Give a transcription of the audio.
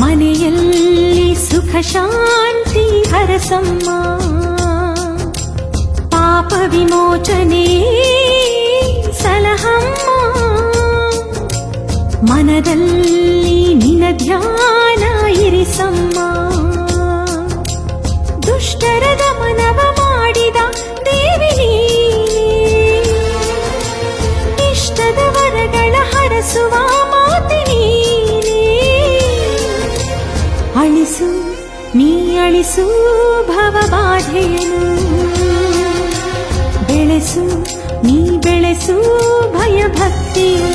ಮನೆಯಲ್ಲಿ ಸುಖ, ಶಾಂತಿ, ಹರಸಮ್ಮ. ಪಾಪ ವಿಮೋಚನೆ, ಸಲಹಮ್ಮ. ಮನದಲ್ಲಿ ನಿನ ಧ್ಯಾನ ಇರಿಸಮ್ಮ. ದುಷ್ಟರ ದಮನವ ಮಾಡಿದ ದೇವಿ. ಇಷ್ಟದ ವರಗಳ ಹರಸುವ ಅಳಿಸು ನೀ ಅಳಿಸು ಭವಬಾಧೆಯನು ಬೆಳೆಸು ನೀ ಬೆಳೆಸು ಭಯಭಕ್ತಿಯನು